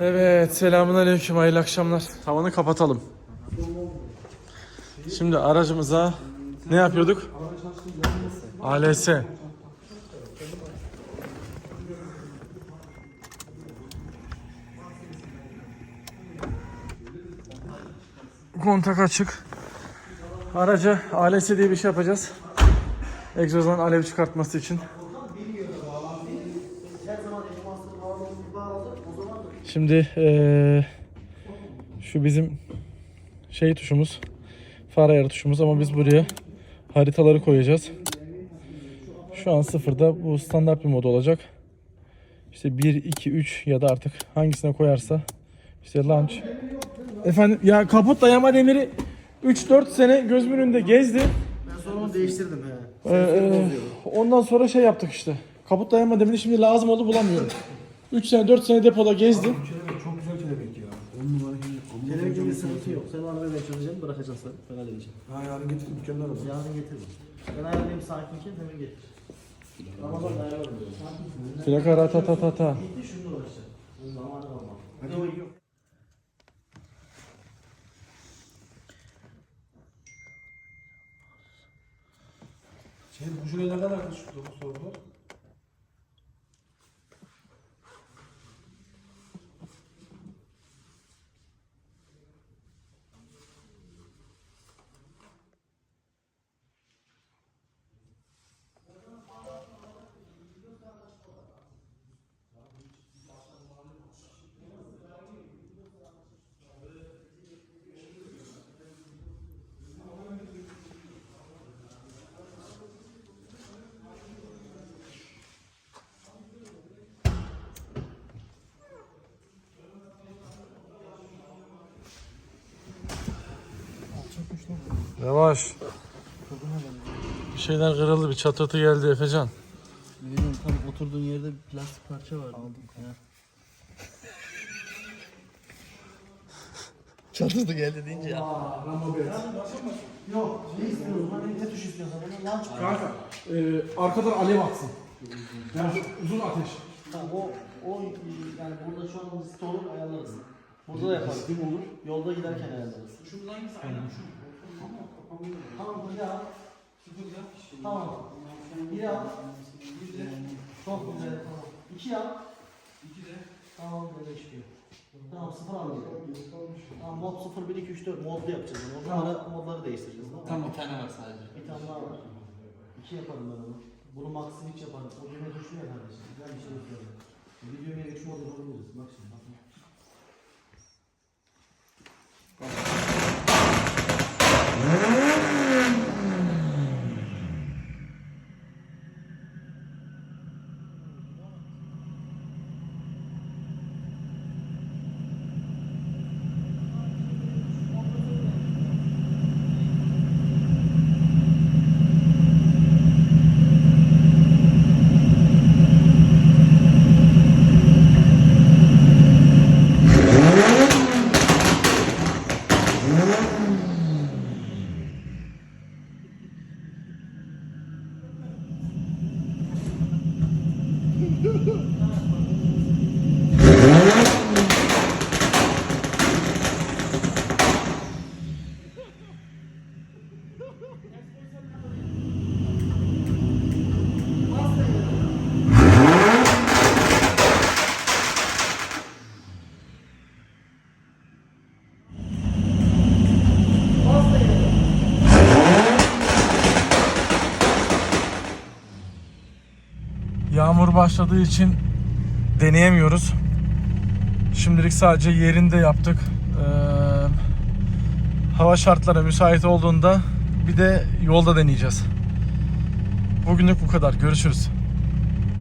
Evet, selamun aleyküm, hayırlı akşamlar. Tavanı kapatalım. Şimdi aracımıza ne yapıyorduk? ALS. Kontak açık. Aracı ALS diye bir şey yapacağız. Egzozdan alev çıkartması için. Şimdi eee, şu bizim şey tuşumuz. Far ayarı tuşumuz ama biz buraya haritaları koyacağız. Şu an sıfırda bu standart bir mod olacak. İşte 1, 2, 3 ya da artık hangisine koyarsa işte launch. Efendim ya kaput dayama demiri 3-4 sene gözümün önünde gezdi. Ben sonra onu değiştirdim he. Ee, ondan sonra şey yaptık işte. Kaput dayama demiri şimdi lazım oldu bulamıyorum. 3 sene 4 sene depoda gezdim. Çok güzel kelebek ya. 10 numara kelebek. Kelebek gibi sıkıntı yok. Sen ben çözeceğim bırakacaksın. Ben halledeceğim. Ha yarın getir mükemmel olur. Yarın getiririm. Ben ayarlayayım sakinken hemen getir. Ramazan ayarlarım. Plaka ra ta ta ta ta. Gitti şunu uğraşacak. Zamanı kalmam. Hadi. Şey bu şuraya ne kadar şu dokuz sorular? Yavaş. Bir şeyler kırıldı bir çatırtı geldi Efecan. Bilmiyorum tam oturduğun yerde bir plastik parça vardı. Aldım. Ya. Çatırdı geldi deyince ya. Yok, şey istiyoruz. Hani ne tuş istiyorsan onu launch Kanka e, arkadan alev atsın. Yani şu uzun ateş. Tamam o, o yani burada şu an biz store ayarlarız. Burada da yaparız. Kim olur? Yolda giderken ayarlarız. Şunun hangisi? Aynen şu. Tamam, biri al. Tamam. Biri al. Çok güzel. Tamam. İki al. İki de. Tamam böyle çıkıyor. Tamam sıfır aldım. Tamam mod 0, 1, 2, 3, 4 modlu yapacağız. Zaman modları değiştireceğiz. Tamam. Tam bir tane var sadece. Bir tane daha var. İki yaparım ben onu. Bunu maksimum hiç yaparım. O güne düşmüyor kardeşim. Güzel bir şey yapıyorum. Videoya üç model yapabiliriz. Bak şimdi. Bak. Yağmur başladığı için deneyemiyoruz. Şimdilik sadece yerinde yaptık. Ee, hava şartları müsait olduğunda bir de yolda deneyeceğiz. Bugünlük bu kadar. Görüşürüz.